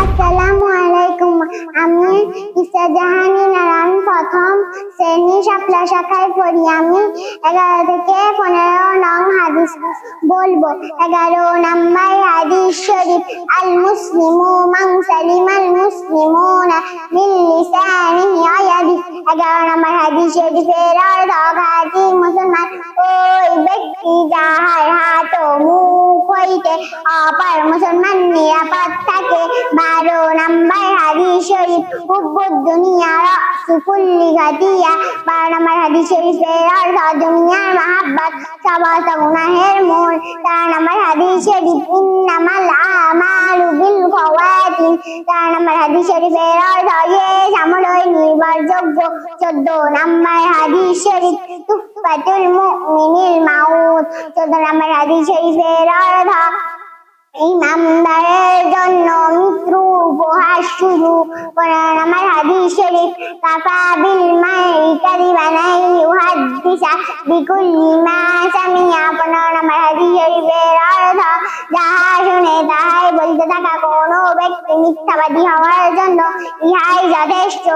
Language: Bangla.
আসসালামু আলাইকুম। আমি ইসা জাহানি নারায়ণ, প্রথম শ্রেণি শাপলা শাখায় পড়ি। আমি এগারো থেকে পনেরো নং হাদিস বলব। এগারো নাম্বার হাদিস শরীফ, আল মুসলিমু মান সালিম আল মুসলিমুনা মিন লিসানিহি ওয়া ইয়াদিহি এগারো নাম্বার হাদিস শরীফের অর্থ মুসলমান ওই ব্যক্তি ও হইতে অপর মুসলমান নিরাপদ থাকে বারো নাম্বার হাদিস শরীফ হুব্বুদ দুনিয়া রাসু কুল্লি গাদিয়া বারো নাম্বার হাদিস শরীফের অর্থ দুনিয়ার মাহাব্বত সমস্ত গুনাহের মূল তেরো নাম্বার হাদিস শরীফ, ইন্নামাল আমালু বিল খাওয়াতিন তেরো নাম্বার হাদিস শরীফের অর্থ ইয়ে আমলই নির্ভরযোগ্য। চোদ্দ নাম্বার হাদিস শরীফ, তুফাতুল মুমিনিল মাউত। চোদ্দ নাম্বার হাদিস শরীফের অর্থ ইমামদারের জন্য মৃত্যু উপহার শুরু। কোরআন আমার হাদিস শরীফ, কাফা বিল মাই কাদিবানাই ইউহাদ্দিসা বিকুল্লি মা সামিয়া কোরআন আমার হাদিস শরীফের অর্থ। যাহা শুনে তাহাই বলতে থাকা কোনো ব্যক্তি মিথ্যাবাদী হওয়ার জন্য ইহাই যথেষ্ট।